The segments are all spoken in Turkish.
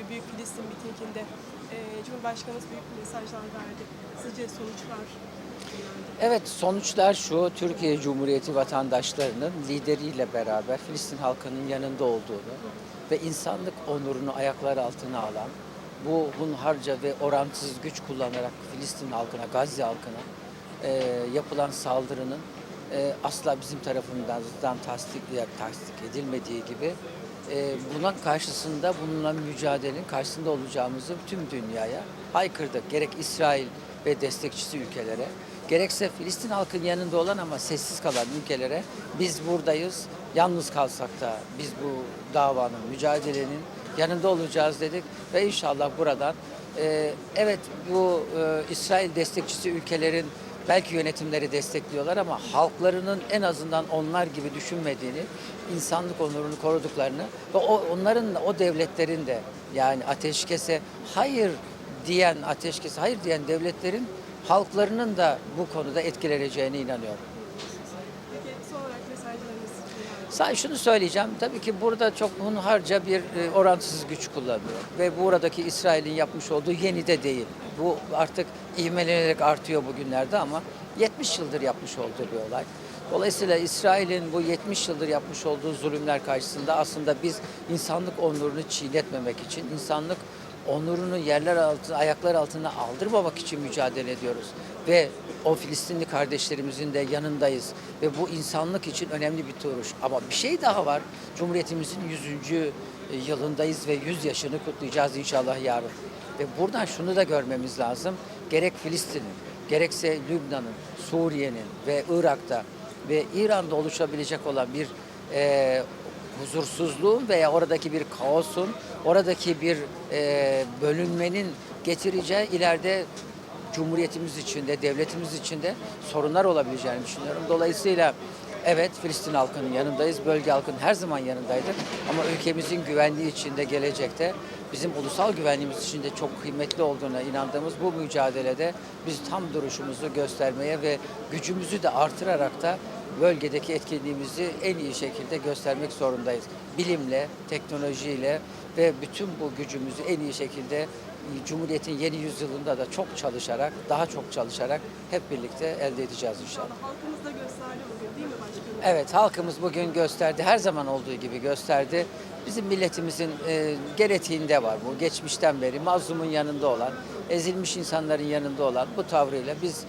e, Büyük Filistin mitinginde e, Cumhurbaşkanımız büyük mesajlar verdi. Sizce sonuçlar? Evet sonuçlar şu Türkiye Cumhuriyeti vatandaşlarının lideriyle beraber Filistin halkının yanında olduğunu ve insanlık onurunu ayaklar altına alan bu hunharca ve orantısız güç kullanarak Filistin halkına, Gazze halkına e, yapılan saldırının e, asla bizim tarafımızdan tasdik, tasdik edilmediği gibi e, bunun karşısında bulunan mücadelenin karşısında olacağımızı tüm dünyaya haykırdık. Gerek İsrail ve destekçisi ülkelere, gerekse Filistin halkın yanında olan ama sessiz kalan ülkelere biz buradayız. Yalnız kalsak da biz bu davanın, mücadelenin yanında olacağız dedik ve inşallah buradan e, evet bu e, İsrail destekçisi ülkelerin belki yönetimleri destekliyorlar ama halklarının en azından onlar gibi düşünmediğini, insanlık onurunu koruduklarını ve o onların o devletlerin de yani ateşkese hayır diyen ateşkese hayır diyen devletlerin halklarının da bu konuda etkileneceğine inanıyorum. Sadece şunu söyleyeceğim. Tabii ki burada çok hunharca bir e, orantısız güç kullanıyor. Ve buradaki İsrail'in yapmış olduğu yeni de değil. Bu artık ivmelenerek artıyor bugünlerde ama 70 yıldır yapmış olduğu bir olay. Dolayısıyla İsrail'in bu 70 yıldır yapmış olduğu zulümler karşısında aslında biz insanlık onurunu çiğnetmemek için, insanlık onurunu yerler altı, ayaklar altına aldırmamak için mücadele ediyoruz. Ve o Filistinli kardeşlerimizin de yanındayız. Ve bu insanlık için önemli bir duruş. Ama bir şey daha var. Cumhuriyetimizin 100. yılındayız ve 100 yaşını kutlayacağız inşallah yarın. Ve buradan şunu da görmemiz lazım. Gerek Filistin'in, gerekse Lübnan'ın, Suriye'nin ve Irak'ta ve İran'da oluşabilecek olan bir e, huzursuzluğun veya oradaki bir kaosun, oradaki bir e, bölünmenin getireceği ileride Cumhuriyetimiz içinde, devletimiz içinde sorunlar olabileceğini düşünüyorum. Dolayısıyla evet Filistin halkının yanındayız, bölge halkının her zaman yanındaydık. Ama ülkemizin güvenliği içinde gelecekte bizim ulusal güvenliğimiz için de çok kıymetli olduğuna inandığımız bu mücadelede biz tam duruşumuzu göstermeye ve gücümüzü de artırarak da bölgedeki etkinliğimizi en iyi şekilde göstermek zorundayız. Bilimle, teknolojiyle ve bütün bu gücümüzü en iyi şekilde Cumhuriyet'in yeni yüzyılında da çok çalışarak, daha çok çalışarak hep birlikte elde edeceğiz inşallah. Halkımız da gösterdi bugün değil mi başkanım? Evet halkımız bugün gösterdi, her zaman olduğu gibi gösterdi. Bizim milletimizin e, genetiğinde var bu. Geçmişten beri mazlumun yanında olan, ezilmiş insanların yanında olan bu tavrıyla biz e,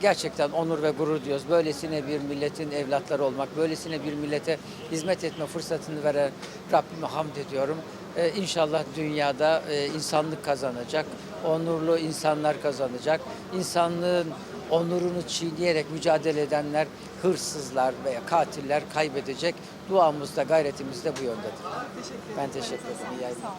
gerçekten onur ve gurur diyoruz. Böylesine bir milletin evlatları olmak, böylesine bir millete hizmet etme fırsatını veren Rabbime hamd ediyorum. E, inşallah dünyada e, insanlık kazanacak, onurlu insanlar kazanacak. İnsanlığın onurunu çiğneyerek mücadele edenler, hırsızlar veya katiller kaybedecek. Duamız da gayretimiz de bu yöndedir. Ben teşekkür ederim. İyi yayınlar.